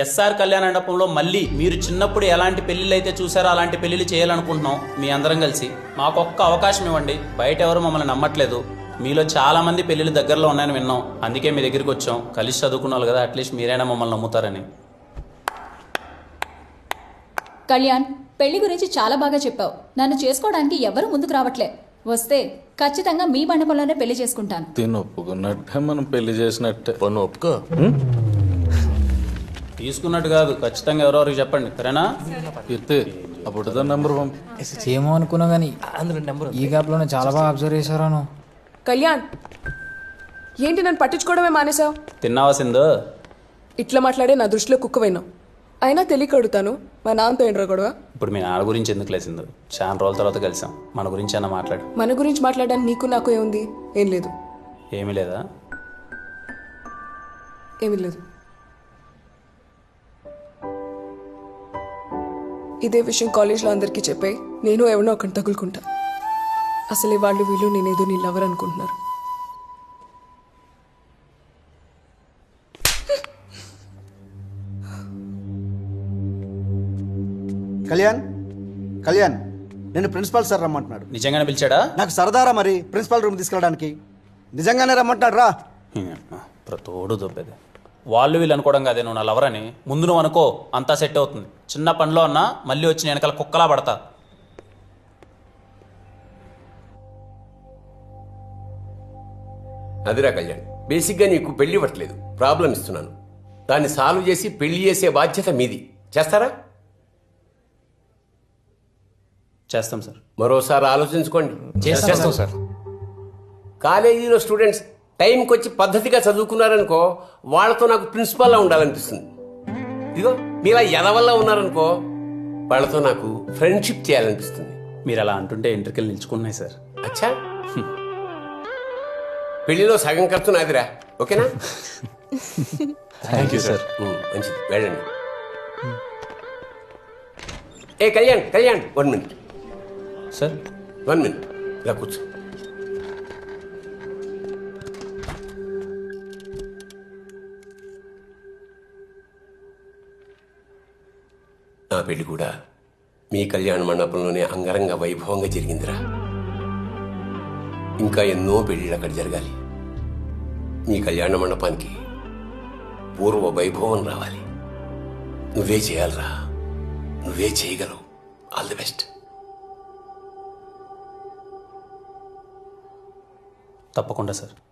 SR కళ్యాణ మండపంలో మళ్ళీ మీరు చిన్నప్పుడు ఎలాంటి పెళ్ళిళ్ళు అయితే చూసారో అలాంటి పెళ్ళిళ్ళు చేయాలనుకుంటున్నాం మీ అందరం కలిసి. మాకు ఒక్క అవకాశం ఇవ్వండి. బయట ఎవరు మమ్మల్ని నమ్మట్లేదు. మీలో చాలా మంది పెళ్ళిళ్ళు దగ్గరలో ఉన్నాయని విన్నాం. అందుకే మీ దగ్గరికి వచ్చాం. కలిసి చదువుకున్న వాళ్ళు కదా అట్లీస్ట్ మీరైనా మమ్మల్ని నమ్ముతారని. కళ్యాణ్ పెళ్ళి గురించి చాలా బాగా చెప్పావు. నన్ను చేసుకోవడానికి ఎవరు ముందుకు రావట్లే. వస్తే ఖచ్చితంగా మీ మండపంలోనే పెళ్ళి చేసుకుంటాను. తిని ఒప్పుకున్నట్టే మనం పెళ్ళి చేసినట్టే. పన్ను ఒప్పుకో. తీసుకున్నట్టు కాదు. ఖచ్చితంగా ఎవరెవరికి చెప్పండి. సరేనా? ఇస్తే అప్పుడు నెంబర్ ఏమో అనుకున్నా కానీ అందులో నెంబర్ ఈ గ్యాప్లోనే చాలా బాగా అబ్జర్వ్ చేశారాను కళ్యాణ్ ఏంటి నన్ను పట్టించుకోవడమే మానేశావు? తిన్నావా సింధు? ఇట్లా మాట్లాడే నా దృష్టిలో కుక్కవైనావు అయినా తెలియక అడుగుతాను. మా నాన్నతో ఏంట్రా గొడవ? ఇప్పుడు మీ నాన్న గురించి ఎందుకు లేసిందో చాలా రోజుల తర్వాత కలిసాం. మన గురించి అన్న మాట్లాడు. మన గురించి మాట్లాడడానికి నీకు నాకు ఏముంది? ఏం లేదు. ఏమీ లేదా? ఏమీ లేదు. ఇదే విషయం కాలేజ్లో అందరికీ చెప్పాయి నేను ఎవరినో ఒకటి తగులుకుంటా. అసలే వాళ్ళు వీళ్ళు నేనేదో నీ లవర్ అనుకుంటున్నారు. కళ్యాణ్ కళ్యాణ్ నేను ప్రిన్సిపాల్ సార్ రమ్మంటున్నాడు. నిజంగానే పిలిచాడా? నాకు సరదారా మరి ప్రిన్సిపాల్ రూమ్ తీసుకెళ్ళడానికి? నిజంగానే రమ్మంటున్నాడు రా. ప్రతోడు దొబ్బేది. వాళ్ళు వీళ్ళు అనుకోవడం కాదే నువ్వు నా లవర్ అని. ముందు నువ్వు అనుకో అంతా సెట్ అవుతుంది. చిన్న పనిలో అన్నా మళ్ళీ వచ్చి నేను వెనకాల కుక్కలా పడతా. అదిరా కళ్యాణ్ బేసిక్గా నీకు పెళ్ళి ఇవ్వట్లేదు. ప్రాబ్లం ఇస్తున్నాను. దాన్ని సాల్వ్ చేసి పెళ్ళి చేసే బాధ్యత మీది. చేస్తారా? చేస్తాం సార్. మరోసారి ఆలోచించుకోండి. చేస్తాం సార్. కాలేజీలో స్టూడెంట్స్ టైంకి వచ్చి పద్ధతిగా చదువుకున్నారనుకో వాళ్ళతో నాకు ప్రిన్సిపాల్లా ఉండాలనిపిస్తుంది. ఇదిగో మీలా ఎదవల్లా ఉన్నారనుకో వాళ్ళతో నాకు ఫ్రెండ్షిప్ చేయాలనిపిస్తుంది. మీరు అలా అంటుంటే ఇంటర్కెళ్ళి నిల్చుకున్నాయి సార్. అచ్చా. పెళ్ళిలో సగం ఖర్చు నాదిరా. ఓకేనా? థ్యాంక్ యూ సార్ మంచిది. వెళ్ళండి. ఏ Kalyan Kalyan one minute sir one minute ఇలా కూర్చో. పెళ్ళి కూడా మీ కళ్యాణ మండపంలోనే అంగరంగ వైభవంగా జరిగిందిరా. ఇంకా ఎన్నో పెళ్ళిళ్ళు అక్కడ జరగాలి. మీ కళ్యాణ మండపానికి పూర్వ వైభవం రావాలి. నువ్వే చేయాలిరా. నువ్వే చేయగలవు. ఆల్ ది బెస్ట్ తప్పకుండా సార్.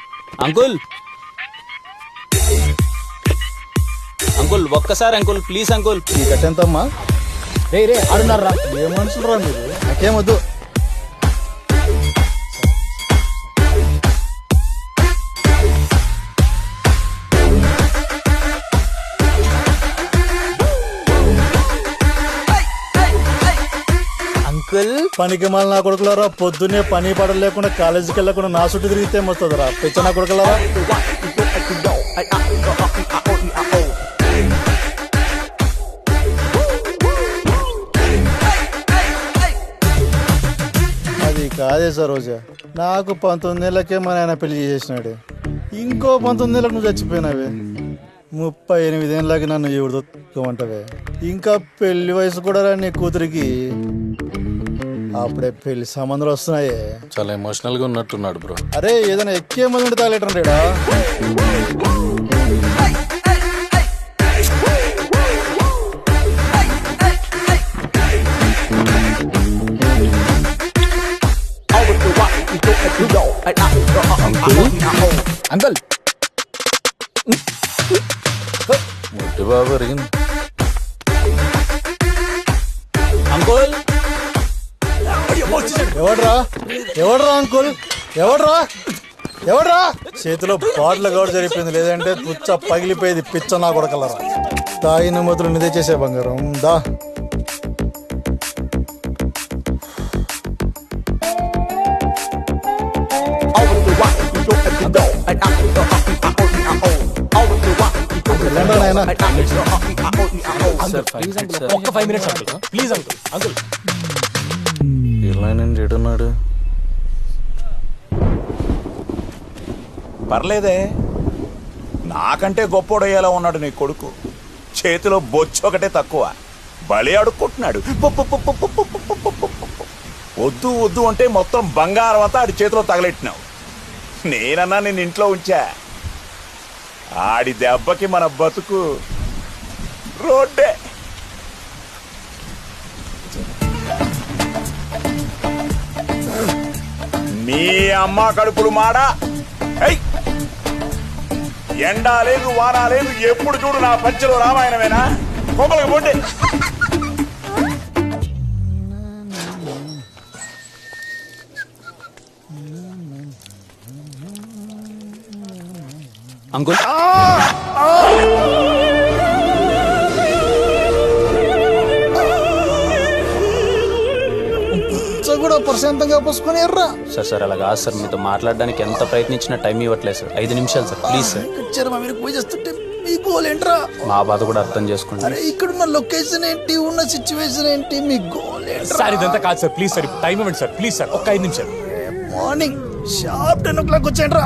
అంకుల్. అంకుల్ ఒక్కసారి అంకుల్ ప్లీజ్ అంకుల్. ఈ కట్టెంతమ్మా? రే రే ఆడున్నారా? ఏ మనుషులు రా మీరు? నాకేం అంకుల్. పనికి మళ్ళీ నా కొడుకులారా పొద్దున్నే పని పడలేకుండా లేకుండా కాలేజీకి వెళ్ళకుండా నా చుట్టూ తిరిగితే ఏమొస్తుందిరా? పిచ్చ నా కొడుకులారా? అది కాదే సరోజా. నాకు పంతొమ్మిది ఏళ్ళకే మా నాయన పెళ్ళి చేసినాడు ఇంకో పంతొమ్మిది ఏళ్ళకి నువ్వు చచ్చిపోయినావే. ముప్పై ఎనిమిది ఏళ్ళకి నన్ను ఎవడు ఇంకా పెళ్ళి వయసు కూడా రా నీ కూతురికి. అప్పుడే పెళ్ళి సంబంధాలు వస్తున్నాయే. చాలా ఎమోషనల్గా ఉన్నట్టున్నాడు బ్రో అరే ఏదైనా ఎక్కే మంది తాగలేటండిడా అంకుల్. బాబు అరిగింది ఎవడ్రా? ఎవడ్రా అంకుల్? ఎవడ్రా? ఎవడ్రా? చేతిలో బాటిల్ గౌడ్ జరిగిపోయింది. లేదంటే పుచ్చ పగిలిపోయేది. పిచ్చ నా కొడకలరా. తాగిన మొదలు నిదే చేసే బంగారం. దా. ఒక్క five minutes uncle please uncle. Uncle. వీళ్ళైనండి ఎడున్నాడు పర్లేదే. నాకంటే గొప్పోడయ్యేలా ఉన్నాడు నీ కొడుకు. చేతిలో బొచ్చు ఒకటే తక్కువ. బలి అడుక్కుంటున్నాడు. వద్దు వద్దు అంటే మొత్తం బంగారం అంతా ఆడి చేతిలో తగలెట్టినావు. నేనన్నా నేను ఇంట్లో ఉంచా. ఆడి దెబ్బకి మన బతుకు రోడ్డే. మీ అమ్మ కడుపులు మాడా! ఎండా లేదు వానా లేదు ఎప్పుడు చూడు నా పంచలో రామాయణమేనా? కొమ్మలకి పోండి. అంకుల్. కూడా ప్రశాంతంగా పోసుకొని ఎర్రా. సార్ సార్ అలా కాదు సార్. మీతో మాట్లాడడానికి ఎంత ప్రయత్నించినా టైం ఇవ్వట్లేదు సార్. ఐదు నిమిషాలు సార్ ప్లీజ్ సార్. వచ్చారు మా మీరు పూజ చేస్తుంటే మీ గోల్ ఏంట్రా? మా బాధ కూడా అర్థం చేసుకోండి. అరే ఇక్కడ ఉన్న లొకేషన్ ఏంటి? ఉన్న సిచ్యువేషన్ ఏంటి? మీ గోల్ ఏంట్రా? సార్ ఇదంతా కాదు సార్. ప్లీజ్ సార్ టైం ఇవ్వండి సార్. ప్లీజ్ సార్ ఒక్క ఐదు నిమిషాలు. Morning sharp ten o'clock వచ్చేయండి రా